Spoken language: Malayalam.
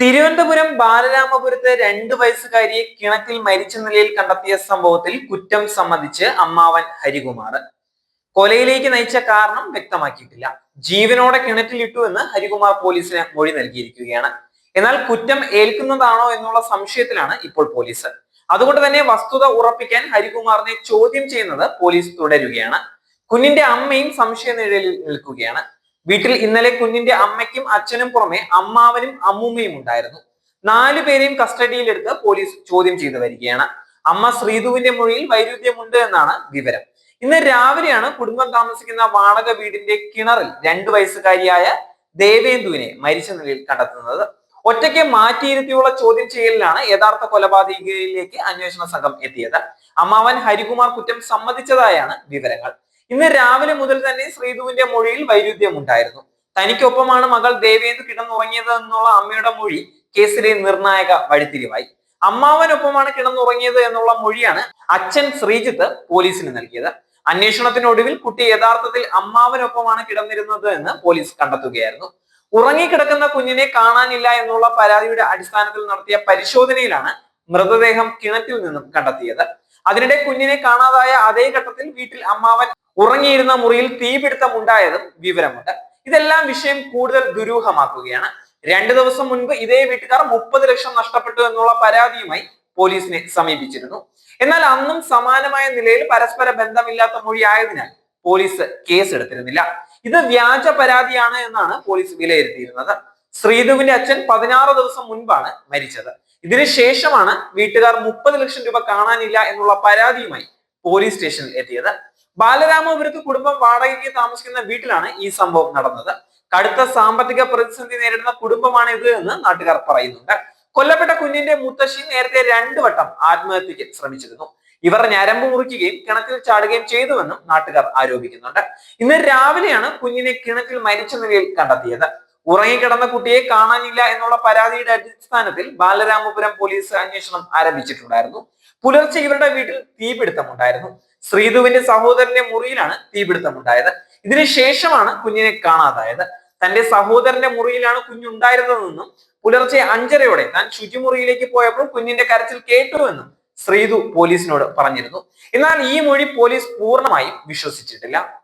തിരുവനന്തപുരം ബാലരാമപുരത്ത് രണ്ട് വയസ്സുകാരിയെ കിണറ്റിൽ മരിച്ച നിലയിൽ കണ്ടെത്തിയ സംഭവത്തിൽ കുറ്റം സമ്മതിച്ച് അമ്മാവൻ ഹരികുമാർ. കൊലയിലേക്ക് നയിച്ച കാരണം വ്യക്തമാക്കിയിട്ടില്ല. ജീവനോടെ കിണറ്റിലിട്ടു എന്ന് ഹരികുമാർ പോലീസിന് മൊഴി നൽകിയിരിക്കുകയാണ്. എന്നാൽ കുറ്റം ഏൽക്കുന്നതാണോ എന്നുള്ള സംശയത്തിലാണ് ഇപ്പോൾ പോലീസ്. അതുകൊണ്ട് തന്നെ വസ്തുത ഉറപ്പിക്കാൻ ഹരികുമാറിനെ ചോദ്യം ചെയ്യുന്നത് പോലീസ് തുടരുകയാണ്. കുഞ്ഞിന്റെ അമ്മയും സംശയ നിഴലിൽ നിൽക്കുകയാണ്. വീട്ടിൽ ഇന്നലെ കുഞ്ഞിന്റെ അമ്മയ്ക്കും അച്ഛനും പുറമെ അമ്മാവനും അമ്മൂമ്മയും ഉണ്ടായിരുന്നു. നാലു പേരെയും കസ്റ്റഡിയിലെടുത്ത് പോലീസ് ചോദ്യം ചെയ്തു വരികയാണ്. അമ്മ ശ്രീധുവിന്റെ മൊഴിയിൽ വൈരുദ്ധ്യമുണ്ട് എന്നാണ് വിവരം. ഇന്ന് രാവിലെയാണ് കുടുംബം താമസിക്കുന്ന വാടക വീടിന്റെ കിണറിൽ രണ്ടു വയസ്സുകാരിയായ ദേവേന്ദുവിനെ മരിച്ച നിലയിൽ കണ്ടെത്തുന്നത്. ഒറ്റയ്ക്ക് മാറ്റിയിരുത്തിയുള്ള ചോദ്യം ചെയ്യലിലാണ് യഥാർത്ഥ കൊലപാതകയിലേക്ക് അന്വേഷണ സംഘം എത്തിയത്. അമ്മാവൻ ഹരികുമാർ കുറ്റം സമ്മതിച്ചതായാണ് വിവരങ്ങൾ. ഇന്ന് രാവിലെ മുതൽ തന്നെ ശ്രീധുവിന്റെ മൊഴിയിൽ വൈരുദ്ധ്യം ഉണ്ടായിരുന്നു തനിക്കൊപ്പമാണ് മകൾ ദേവേന്ദ് കിടന്നുറങ്ങിയത് എന്നുള്ള അമ്മയുടെ മൊഴി കേസിലെ നിർണായക വഴിത്തിരിവായി. അമ്മാവനൊപ്പമാണ് കിടന്നുറങ്ങിയത് എന്നുള്ള മൊഴിയാണ് അച്ഛൻ ശ്രീജിത്ത് പോലീസിന് നൽകിയത്. അന്വേഷണത്തിനൊടുവിൽ കുട്ടി യഥാർത്ഥത്തിൽ അമ്മാവനൊപ്പമാണ് കിടന്നിരുന്നത് എന്ന് പോലീസ് കണ്ടെത്തുകയായിരുന്നു. ഉറങ്ങിക്കിടക്കുന്ന കുഞ്ഞിനെ കാണാനില്ല എന്നുള്ള പരാതിയുടെ അടിസ്ഥാനത്തിൽ നടത്തിയ പരിശോധനയിലാണ് മൃതദേഹം കിണറ്റിൽ നിന്നും കണ്ടെത്തിയത്. അതിനിടെ കുഞ്ഞിനെ കാണാതായ അതേ ഘട്ടത്തിൽ വീട്ടിൽ അമ്മാവൻ ഉറങ്ങിയിരുന്ന മുറിയിൽ തീപിടുത്തം ഉണ്ടായതും വിവരമുണ്ട്. ഇതെല്ലാം വിഷയം കൂടുതൽ ദുരൂഹമാക്കുകയാണ്. രണ്ടു ദിവസം മുൻപ് ഇതേ വീട്ടുകാർ മുപ്പത് ലക്ഷം നഷ്ടപ്പെട്ടു എന്നുള്ള പരാതിയുമായി പോലീസിനെ സമീപിച്ചിരുന്നു. എന്നാൽ അന്നും സമാനമായ നിലയിൽ പരസ്പര ബന്ധമില്ലാത്ത മൊഴി ആയതിനാൽ പോലീസ് കേസ് എടുത്തിരുന്നില്ല ഇത് വ്യാജ പരാതിയാണ് എന്നാണ് പോലീസ് വിലയിരുത്തിയിരുന്നത്. ശ്രീധുവിന്റെ അച്ഛൻ പതിനാറ് ദിവസം മുൻപാണ് മരിച്ചത്. ഇതിനുശേഷമാണ് വീട്ടുകാർ മുപ്പത് ലക്ഷം രൂപ കാണാനില്ല എന്നുള്ള പരാതിയുമായി പോലീസ് സ്റ്റേഷനിൽ എത്തിയത്. ബാലരാമപുരത്ത് കുടുംബം വാടകയ്ക്ക് താമസിക്കുന്ന വീട്ടിലാണ് ഈ സംഭവം നടന്നത്. കടുത്ത സാമ്പത്തിക പ്രതിസന്ധി നേരിടുന്ന കുടുംബമാണ് ഇത് എന്ന് നാട്ടുകാർ പറയുന്നുണ്ട്. കൊല്ലപ്പെട്ട കുഞ്ഞിന്റെ മുത്തശ്ശി നേരത്തെ രണ്ടു വട്ടം ആത്മഹത്യക്ക് ശ്രമിച്ചിരുന്നു. ഇവർ ഞരമ്പ് മുറിക്കുകയും കിണറ്റിൽ ചാടുകയും ചെയ്തുവെന്നും നാട്ടുകാർ ആരോപിക്കുന്നുണ്ട്. ഇന്ന് രാവിലെയാണ് കുഞ്ഞിനെ കിണറ്റിൽ മരിച്ച നിലയിൽ കണ്ടെത്തിയത്. ഉറങ്ങിക്കിടന്ന കുട്ടിയെ കാണാനില്ല എന്നുള്ള പരാതിയുടെ അടിസ്ഥാനത്തിൽ ബാലരാമപുരം പോലീസ് അന്വേഷണം ആരംഭിച്ചിട്ടുണ്ടായിരുന്നു. പുലർച്ചെ ഇവരുടെ വീട്ടിൽ തീപിടുത്തമുണ്ടായിരുന്നു. ശ്രീധുവിന്റെ സഹോദരന്റെ മുറിയിലാണ് തീപിടുത്തമുണ്ടായത്. ഇതിനുശേഷമാണ് കുഞ്ഞിനെ കാണാതായത്. തന്റെ സഹോദരന്റെ മുറിയിലാണ് കുഞ്ഞുണ്ടായിരുന്നതെന്നും പുലർച്ചെ അഞ്ചരയോടെ താൻ ശുചിമുറിയിലേക്ക് പോയപ്പോൾ കുഞ്ഞിന്റെ കരച്ചിൽ കേട്ടുവെന്നും ശ്രീധു പോലീസിനോട് പറഞ്ഞിരുന്നു. എന്നാൽ ഈ മൊഴി പോലീസ് പൂർണമായും വിശ്വസിച്ചിട്ടില്ല.